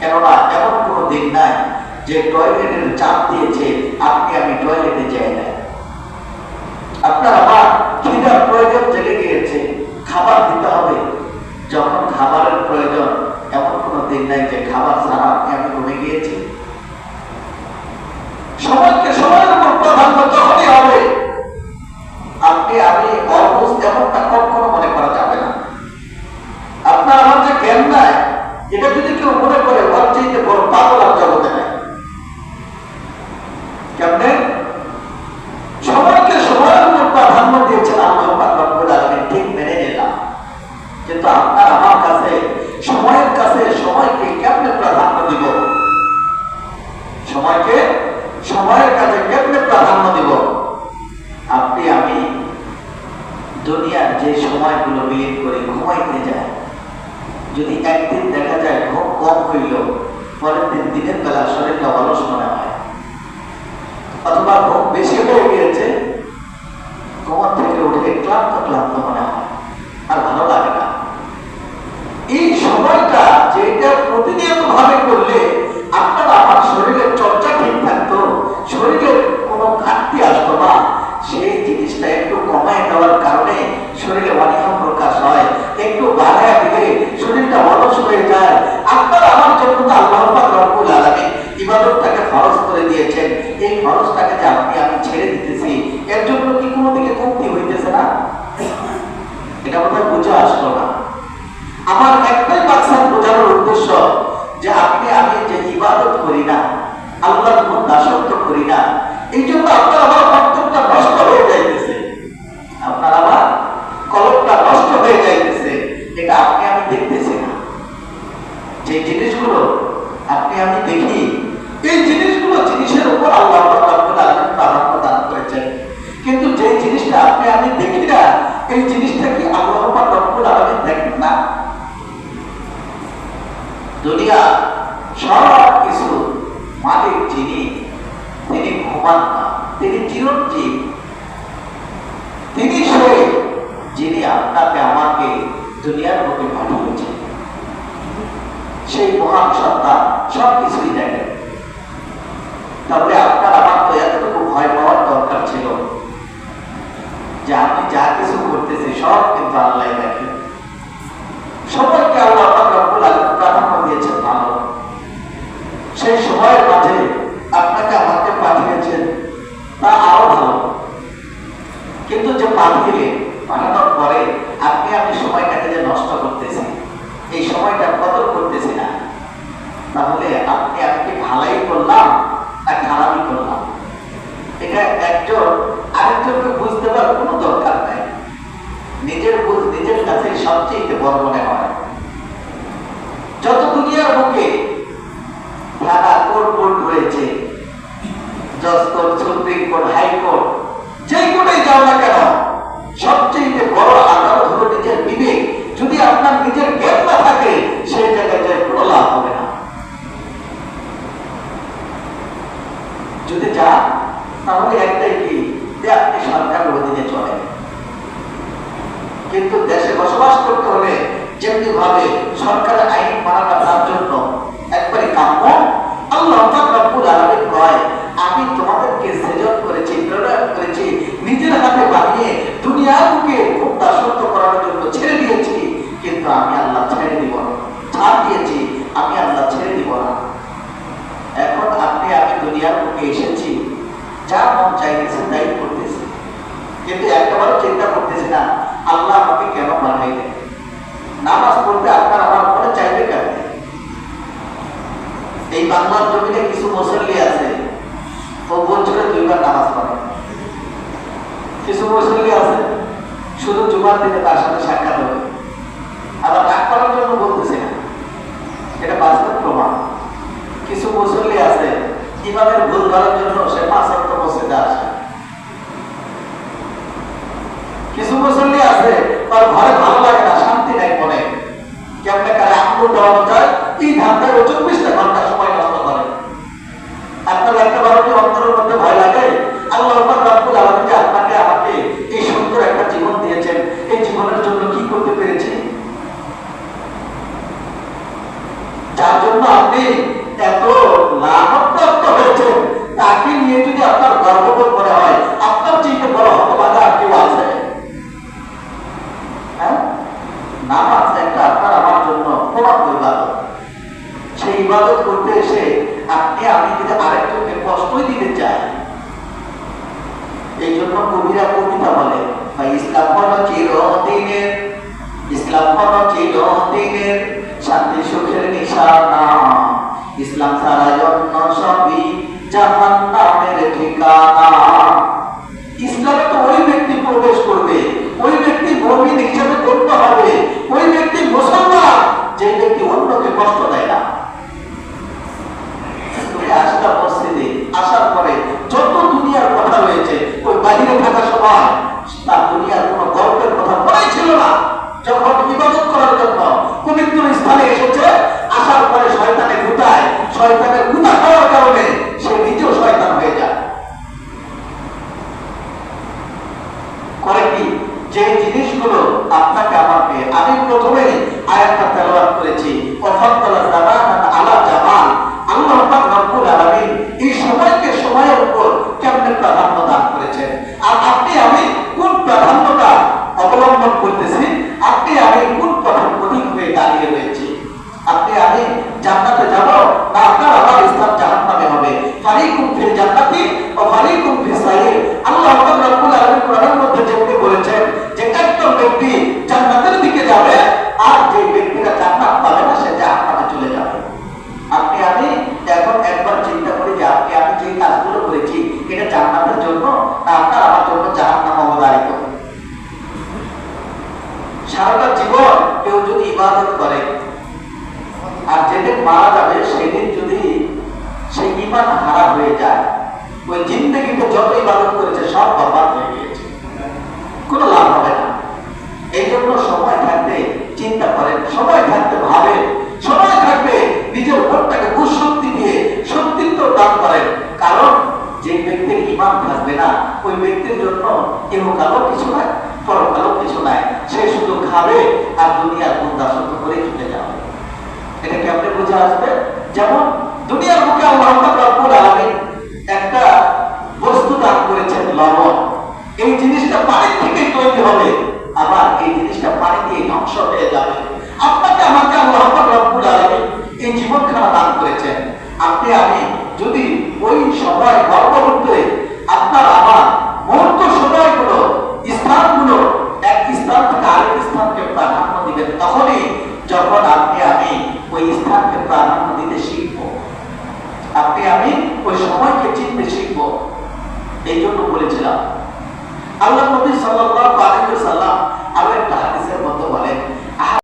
কেননা এমন কোনো দিন নাই যে টয়লেটের চাপ দিয়েছে আপনি আমি টয়লেটে যাই না আপনার আমার খিদার প্রয়োজন জেগে গিয়েছে, খাবার দিতে হবে। যখন খাবারের প্রয়োজন, এমন কোনো দিন নাই যে খাবার ছাড়া আপনি আমি কমে গিয়েছি। সময়কে সময়ের উপর প্রাধান্য হবে। আপনি, আমি অবুঝ এমনটা কিন্তু আপনার আমার কাছে, সময়ের কাছে সময়কে কেমনে প্রাধান্য দিব? সময়কে সময়ের কাছে কেমনে প্রাধান্য দিব? আপনি, আমি দুনিয়ার যে সময়গুলো করে ঘুমাইতে যায় যদি একদিন দেখা যায় ঘুম কম হইল, পরের দিন দিনের বেলা শরীরটা অলস মনে হয়। অথবা ঘুম বেশি হয়ে গিয়েছে, ঘুমার থেকে উঠে ক্লান্ত ক্লান্ত মনে হয়। আর ভালো লাগে না এই সময়টা যেটা প্রতিনিয়ত ভাবে করলে আপনার আমার শরীরের চর্চা ঠিক থাকতো শরীরের কোনো ঘাটতি আসতো না সেই জিনিসটা একটু কমায় দেওয়ার কারণে শরীরে অনীহা প্রকাশ হয় একটু বাড়ায় দিলে শরীরটা অলস হয়ে যায়। আপনার আমার জন্য তো আল্লাহ রব্বুল আলামিন ইবাদতটাকে ফরজ করে দিয়েছেন। এই ফরজটাকে যে আপনি আমি ছেড়ে দিতেছি, এর জন্য কি কোনো দিকে কমতি হইতেছে না? এটা বোধহয় বুঝে আসলো না। আমার একটাই মাকসাদ বোঝানোর উদ্দেশ্য যে আপনি, আমি যে ইবাদত করি না, আল্লাহর কোন দাসত্ব করি না, এই জন্য আপনার আমার বক্তব্যটা নষ্ট দুনিয়া সব কিছু মালিক যিনি, তিনি ঘুমান না, তিনি চিরঞ্জীব। তিনি সে যিনি আপনাকে আমাকে দুনিয়ার বুকে পাঠিয়েছেন। সেই মহান সত্তা সব কিছুই দেখেন। তাহলে আপনার আমার তো এতটুকু ভয় পাওয়ার দরকার ছিল যে আপনি যা কিছু করতেছি সব কিন্তু আল্লাহ দেখেন। সময়কে আল্লাহ পাঠানোর পরে আপনি আমি সময়টাকে যে নষ্ট করতেছি এই সময়টা না তাহলে আপনি ভালাই করলাম খারাপই করলাম? এটা একজন আরেকজনকে বুঝতে পারার কোনো দরকার নাই। নিজের বুঝ, নিজের কাছে সবচেয়ে বড় মনে হয়। যত দুনিয়ার বুকে থানা কোর্ট কোর্ট রয়েছে জজ সুপ্রিম কোর্ট, হাইকোর্ট যাও না কেন সবচেয়ে বড় আদালত হলো নিজের বিবেক যদি আপনার নিজের জ্ঞান না থাকে সেই জায়গায় যায় কোনো লাভ হবে না যদি যান, তাহলে একটাই কি? যে আপনি সরকার অধীনে চলেন। কিন্তু দেশে বসবাস করতে হলে যেমনি ভাবে সরকারের আইন মানাটা তার জন্য একবারে কাম্য, আল্লাহ পাক রব্বুল আলামিন কয় আমি তোমাদেরকে সৃজন করেছি প্রণয়ন করেছি নিজের হাতে বানিয়ে দুনিয়ার বুকে খুব দাসত্ব করার জন্য ছেড়ে দিয়েছি কিন্তু আমি আল্লাহ ছেড়ে দিব না ছাড় দিয়েছি আমি আল্লাহ ছেড়ে দিব না এখন আপনি আমি দুনিয়ার বুকে যা মন চাইতেছে তাই করতেছি। কিন্তু একবারও চিন্তা করতেছি না, আল্লাহ আমাকে কেন পাঠাইলেন? নামাজ পড়তে আপনার আমার মনে চাইবে কেন? এই বাংলার জমিনে কিছু মুসল্লি আছে, ও বছরে দুইবার নামাজ পড়ে। কিছু মুসল্লি আছে, শুধু জুমার দিনে তার সাথে সাক্ষাৎ হবে। আবার রাগ করার জন্য বলতেছে না। এটা বাস্তব প্রমাণ। কিছু মুসল্লি আছে ইমামের ভুল ধরার জন্য সে পাঁচ অক্ট মসজিদে আসে কিছু মুসল্লি আছে তার ঘরে ভালো লাগে না শান্তি নাই মনে কেমনে কারে আঙুল দেওয়ানো যায় এই ধান্দায় ও চব্বিশটা ঘণ্টা সময় নষ্ট করে আপনার একটা বারোটি অন্তরের মধ্যে ভয় লাগে আল্লাহ পাক রব্বুল আলামিন যে আপনাকে আমাকে এই সুন্দর একটা জীবন দিয়েছেন এই জীবনের জন্য কি করতে পেরেছি যার জন্য আপনি আপনি এত লাভপ্রাপ্ত হয়েছেন তাকে নিয়ে যদি আপনার গর্ববোধ মনে হয় আপনার চেয়ে বড় হতবাদা আর কেউ আছে হ্যাঁ নামাজ একটা আপনার আমার জন্য প্রমাণ ইবাদত সেই ইবাদত করতে এসে আপনি আমি যদি আরেকজনকে কষ্টই দিতে চাই এই জন্য কবিরা কবিতা বলে, ইসলাম হলো চিরদিনের, ইসলাম হলো চিরদিনের, শান্তি সুখের নিশানা, ইসলাম সারা জন্ম সবই জাহান নামের ঠিকানা ইসলামে তো ওই ব্যক্তি প্রবেশ করবে ওই ব্যক্তি মমিন হিসেবে গণ্য হবে ওই ব্যক্তি মুসলমান যে ব্যক্তি অন্যকে কষ্ট দেয় না তুমি আসলা মসজিদে আসার পরে যত দুনিয়ার কথা রয়েছে ওই বাহিরে নিজেও শয়তান হয়ে যায়। করে যে জিনিসগুলো আপনাকে আমাকে, আমি প্রথমেই আয়াতটা তেলাওয়াত করেছি ওয়াফাদ্দালা অবলম্বন করতেছি, আপনি আমি কোন পথের প্রতীক হয়ে দাঁড়িয়ে রয়েছে? আপনি আমি জান্নাতে যাব, না আপনার আমার ইসলাম জাহান্নামে হবে। ফারিকুম ফিল জান্নাতি ও ফারিকুম ফিস সাইর আল্লাহ রাব্বুল আলামিন কোরআনের মধ্যে যেমনি বলেছেন, যে একজন ব্যক্তি জান্নাতের দিকে যাবে আর যে ব্যক্তিরা জান্নাত পাবে না সে জাহান্নামে চলে যাবে আপনি আমি এখন একবার চিন্তা করি যে আপনি আমি যে কাজগুলো করেছি এটা জান্নাতের জন্য না আপনার আমার জন্য জাহান্নাম অবদারিত সারাটা জীবন কেউ যদি ইবাদত করে, আর যেদিন মারা যাবে, সেদিন যদি সেই ইমান হারা হয়ে যায়, ওই জিন্দগিতে যত ইবাদত করেছে, সব বরবাদ হয়ে গিয়েছে। কোনো লাভ হবে না। এই জন্য সময় থাকতে চিন্তা করেন, সময় থাকতে ভাবেন, সময় থাকতে নিজের মনটাকে কুশক্তি দিয়ে সত্যিত্ব দান করেন। কারণ যে ব্যক্তির ইমান থাকবে না, ওই ব্যক্তির জন্য ইহকালও কিছু নাই পরকালও কিছু নাই। সে শুধু খাবে আর দুনিয়ার গুণ দাসত্ব করে চলে যাবে। এটা কেমনে বোঝা আসবে? যেমন দুনিয়ার মুখে আল্লাহ রব্বুল আলামিন একটা বস্তু দান করেছেন, লবণ। এই জিনিসটা পানি থেকে তৈরি হবে। আবার এই জিনিসটা পানি দিয়ে ধ্বংস হয়ে যাবে। আপনাকে আমাকে আল্লাহ রব্বুল আলামিন এই জীবনখানা দান করেছেন। আপনি আমি যদি ওই সময় গর্ভবর্তে তখনই যখন আপনি, আমি ওই স্থানকে প্রাধান্য দিতে শিখব। আপনি, আমি ওই সময়কে চিনতে শিখব। এই জন্য বলেছিলাম। আল্লাহ নবী সাল্লাল্লাহু আলাইহি ওয়াসাল্লাম আরও একটা হাদিসের মধ্যে বলেন